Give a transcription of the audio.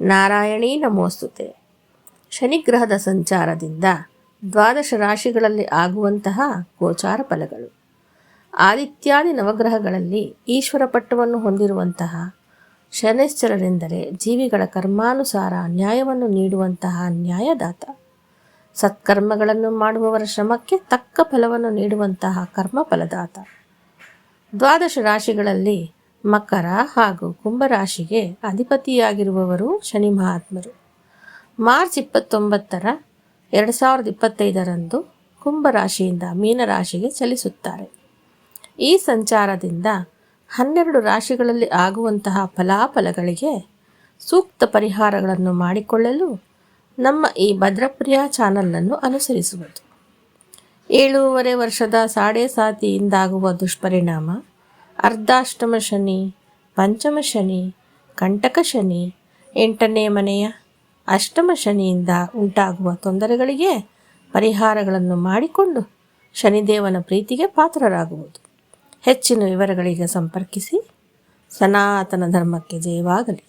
ನಾರಾಯಣೀ ನಮೋಸ್ತುತೆ. ಶನಿಗ್ರಹದ ಸಂಚಾರದಿಂದ ದ್ವಾದಶ ರಾಶಿಗಳಲ್ಲಿ ಆಗುವಂತಹ ಗೋಚಾರ ಫಲಗಳು. ಆದಿತ್ಯಾದಿ ನವಗ್ರಹಗಳಲ್ಲಿ ಈಶ್ವರ ಪಟ್ಟವನ್ನು ಹೊಂದಿರುವಂತಹ ಶನೈಶ್ಚರರೆಂದರೆ ಜೀವಿಗಳ ಕರ್ಮಾನುಸಾರ ನ್ಯಾಯವನ್ನು ನೀಡುವಂತಹ ನ್ಯಾಯದಾತ. ಸತ್ಕರ್ಮಗಳನ್ನು ಮಾಡುವವರ ಶ್ರಮಕ್ಕೆ ತಕ್ಕ ಫಲವನ್ನು ನೀಡುವಂತಹ ಕರ್ಮ ಫಲದಾತ ದ್ವಾದಶ ರಾಶಿಗಳಲ್ಲಿ ಮಕರ ಹಾಗೂ ಕುಂಭರಾಶಿಗೆ ಅಧಿಪತಿಯಾಗಿರುವವರು ಶನಿ ಮಹಾತ್ಮರು. ಮಾರ್ಚ್ ಇಪ್ಪತ್ತೊಂಬತ್ತರ ಎರಡು ಸಾವಿರದ ಇಪ್ಪತ್ತೈದರಂದು ಕುಂಭರಾಶಿಯಿಂದ ಮೀನರಾಶಿಗೆ ಚಲಿಸುತ್ತಾರೆ. ಈ ಸಂಚಾರದಿಂದ ಹನ್ನೆರಡು ರಾಶಿಗಳಲ್ಲಿ ಆಗುವಂತಹ ಫಲಾಫಲಗಳಿಗೆ ಸೂಕ್ತ ಪರಿಹಾರಗಳನ್ನು ಮಾಡಿಕೊಳ್ಳಲು ನಮ್ಮ ಈ ಭದ್ರಪ್ರಿಯ ಚಾನಲನ್ನು ಅನುಸರಿಸುವುದು. ಏಳೂವರೆ ವರ್ಷದ ಸಾಡೆ ಸಾತಿಯಿಂದಾಗುವ ದುಷ್ಪರಿಣಾಮ ಅರ್ಧಾಷ್ಟಮ ಶನಿ, ಪಂಚಮ ಶನಿ, ಕಂಟಕ ಶನಿ, ಎಂಟನೇ ಮನೆಯ ಅಷ್ಟಮ ಶನಿಯಿಂದ ಉಂಟಾಗುವ ತೊಂದರೆಗಳಿಗೆ ಪರಿಹಾರಗಳನ್ನು ಮಾಡಿಕೊಂಡು ಶನಿದೇವನ ಪ್ರೀತಿಗೆ ಪಾತ್ರರಾಗುವುದು. ಹೆಚ್ಚಿನ ವಿವರಗಳಿಗೆ ಸಂಪರ್ಕಿಸಿ ಸನಾತನ ಧರ್ಮಕ್ಕೆ ಜಯವಾಗಲಿ.